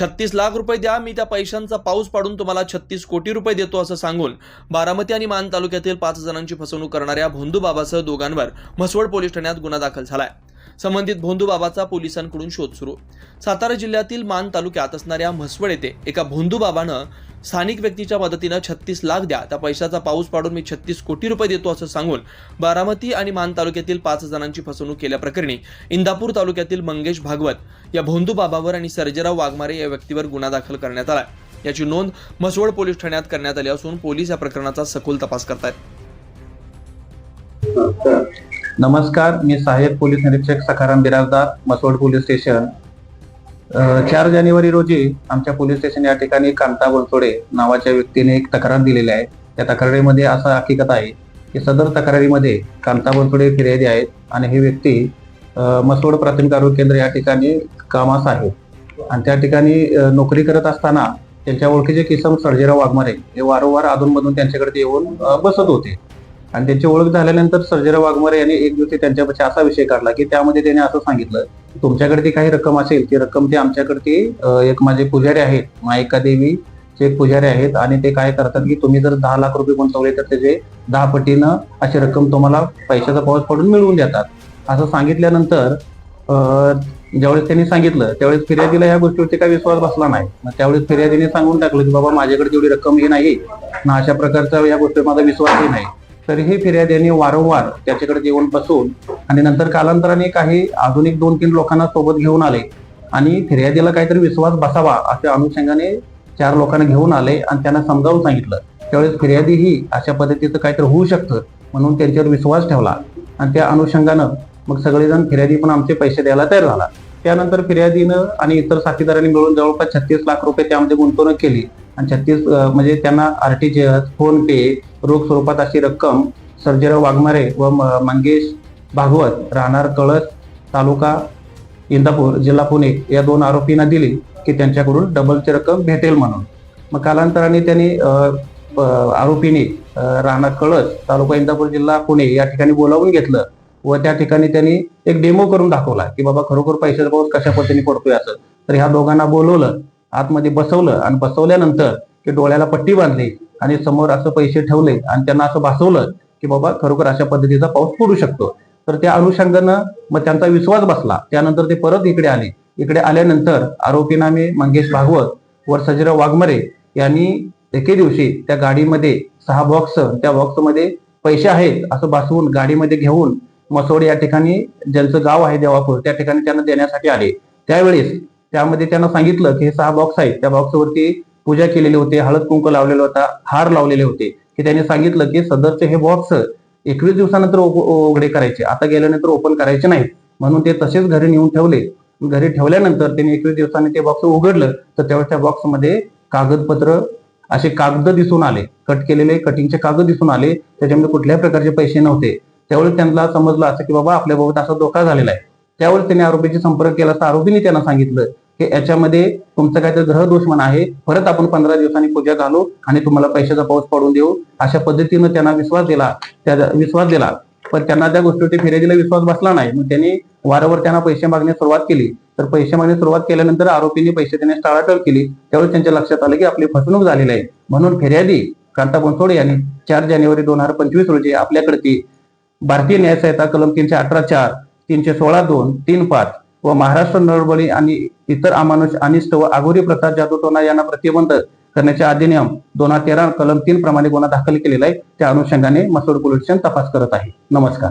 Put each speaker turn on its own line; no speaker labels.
छत्तीस लाख रुपये द्या मी त्या पैशांचा पाऊस पाडून तुम्हाला छत्तीस कोटी रुपये देतो असं सांगून बारामती आणि मान तालुक्यातील पाच जणांची फसवणूक करणाऱ्या भोंदू बाबासह दोघांवर म्हसवड पोलीस ठाण्यात गुन्हा दाखल झालाय. संबंधित भोंदूबाबाचा पोलिसांकडून शोध सुरू. सातारा जिल्ह्यातील मान तालुक्यात असणाऱ्या म्हसवड येथे एका भोंदूबाबानं स्थानिक व्यक्तीच्या मदतीनं छत्तीस लाख द्या. त्या पैशाचा पाऊस पाडून मी छत्तीस कोटी रुपये देतो असं सांगून बारामती आणि मान तालुक्यातील पाच जणांची फसवणूक केल्याप्रकरणी इंदापूर तालुक्यातील मंगेश भागवत या भोंदूबाबावर आणि सर्जेराव वाघमारे या व्यक्तीवर गुन्हा दाखल करण्यात आला याची नोंद म्हसवड पोलीस ठाण्यात करण्यात आली असून पोलीस या प्रकरणाचा सखोल तपास करतायत.
नमस्कार मी सहाय्यक पोलीस निरीक्षक सखाराम बिराजदार मसवड पोलीस स्टेशन. चार जानेवारी रोजी आमच्या पोलीस स्टेशन या ठिकाणी कांता बनसोडे नावाच्या व्यक्तीने एक तक्रार दिलेली आहे. त्या तक्रारीमध्ये असा हकीकत आहे की सदर तक्रारीमध्ये कांता बनसोडे फिर्यादी आहेत आणि ही व्यक्ती मसोड मसवड प्राथमिक आरोग्य केंद्र या ठिकाणी कामास आहे. आणि त्या ठिकाणी नोकरी करत असताना त्यांच्या ओळखीचे किसम सर्जेराव वाघमारे हे वारंवार अधूनमधून त्यांच्याकडे येऊन बसत होते. आणि त्यांची ओळख झाल्यानंतर सर्जेराव वाघमारे यांनी एक दिवशी त्यांच्यापाशी असा विषय काढला की त्यामध्ये त्याने असं सांगितलं तुमच्याकडे ती काही रक्कम असेल ती रक्कम ती आमच्याकडे ती एक माझे पुजारी आहेत मायिका देवी चे पुजारी आहेत आणि ते काय करतात की तुम्ही जर दहा लाख रुपये गुंतवले तर त्याचे दहा पटीनं अशी रक्कम तुम्हाला पैशाचा पाऊस पडून मिळवून देतात. असं सांगितल्यानंतर ज्यावेळेस त्यांनी सांगितलं त्यावेळेस फिर्यादीला या गोष्टीवरती काही विश्वास बसला नाही. मग त्यावेळेस फिर्यादीने सांगून टाकलं की बाबा माझ्याकडे तेवढी रक्कम ही नाही ना अशा प्रकारचा या गोष्टीवर माझा विश्वासही नाही. तरीही फिर्यादीने वारंवार त्याच्याकडे येऊन बसून आणि नंतर कालांतराने काही आधुनिक दोन तीन लोकांना सोबत घेऊन आले आणि फिर्यादीला काहीतरी विश्वास बसावा अशा अनुषंगाने चार लोकांना घेऊन आले आणि त्यांना समजावून सांगितलं. त्यावेळेस फिर्यादी ही अशा पद्धतीचं काहीतरी होऊ शकतं म्हणून त्यांच्यावर विश्वास ठेवला आणि त्या अनुषंगानं मग सगळेजण फिर्यादी पण आमचे पैसे द्यायला तयार झाला. त्यानंतर फिर्यादीनं आणि इतर साथीदारांनी मिळून जवळपास छत्तीस लाख रुपये त्यामध्ये गुंतवणूक केली आणि छत्तीस म्हणजे त्यांना आरटीजीएस फोन पे रोख स्वरूपात अशी रक्कम सर्जेराव वाघमारे व म- मंगेश भागवत राहणार कळस तालुका इंदापूर जिल्हा पुणे या दोन आरोपींना दिली की त्यांच्याकडून डबलची रक्कम भेटेल म्हणून. मग कालांतराने त्यांनी आरोपीने राहणार कळस तालुका इंदापूर जिल्हा पुणे या ठिकाणी बोलावून घेतलं व त्या ठिकाणी त्यांनी एक डेमो करून दाखवला की बाबा खरोखर पैशाचा पाऊस कशा पद्धतीने पडतोय असं. तर ह्या दोघांना बोलवलं आतमध्ये बसवलं आणि बसवल्यानंतर की डोळ्याला पट्टी बांधली आणि समोर असं पैसे ठेवले आणि त्यांना असं भासवलं की बाबा खरोखर अशा पद्धतीचा पाऊस पडू शकतो. तर त्या अनुषंगानं मग त्यांचा विश्वास बसला. त्यानंतर ते परत इकडे आले. इकडे आल्यानंतर आरोपीनामे मंगेश भागवत व सजिराव वाघमरे यांनी एके दिवशी त्या गाडीमध्ये सहा बॉक्स त्या बॉक्समध्ये पैसे आहेत असं भासवून गाडीमध्ये घेऊन मसोड या ठिकाणी ज्यांचं गाव आहे देवापूर त्या ठिकाणी त्यांना देण्यासाठी आले. त्यावेळेस त्यामध्ये त्यांना सांगितलं की हे सहा बॉक्स आहेत. त्या बॉक्सवरती पूजा केलेली होती हळद कुंक लावलेला होता हार लावलेले होते. की त्यांनी सांगितलं की सदरचे हे बॉक्स एकवीस दिवसानंतर उघ- उघडे करायचे. आता गेल्यानंतर ओपन करायचे नाही म्हणून ते तसेच घरी नेऊन ठेवले. घरी ठेवल्यानंतर त्यांनी एकवीस दिवसांनी ते बॉक्स उघडलं. तर त्यावेळेस त्या बॉक्समध्ये कागदपत्र असे कागद दिसून आले. कट केलेले कटिंगचे कागद दिसून आले. त्याच्यामध्ये कुठल्याही प्रकारचे पैसे नव्हते. त्यावेळेस त्यांना समजलं असं की बाबा आपल्या बाबत असा धोका झालेला आहे. त्यावेळेस त्यांनी आरोपीशी संपर्क केला असता आरोपीने त्यांना सांगितलं की याच्यामध्ये तुमचं काहीतरी ग्रह दुश्मन आहे. परत आपण पंधरा दिवसांनी पूजा घालू आणि तुम्हाला पैशाचा पाऊस पडून देऊ. अशा पद्धतीनं त्यांना विश्वास दिला. त्या विश्वास दिला. पण त्यांना त्या गोष्टीवरती फिर्यादीला विश्वास बसला नाही. मग त्यांनी वारंवार त्यांना पैसे मागण्यास सुरुवात केली. तर पैसे मागण्यास सुरुवात केल्यानंतर आरोपींनी पैसे देण्यास टाळाटाळ केली. त्यावेळेस त्यांच्या लक्षात आलं की आपली फसवणूक झालेली आहे. म्हणून फिर्यादी कांता बनसोडे यांनी चार जानेवारी दोन हजार पंचवीस रोजी आपल्याकडची भारतीय न्याय संहिता कलम तीनशे अठरा चार तीनशे सोळा दोन तीन पाच व महाराष्ट्र नळबळी आणि इतर अमानुष अनिष्ट व आघोरी प्रथा जादूटोना यांना प्रतिबंध करण्याचे अधिनियम दोन हजार तेरा कलम तीन प्रमाणे गुन्हा दाखल केलेला आहे. त्या अनुषंगाने मसोड पोलीस तपास करत आहे. नमस्कार.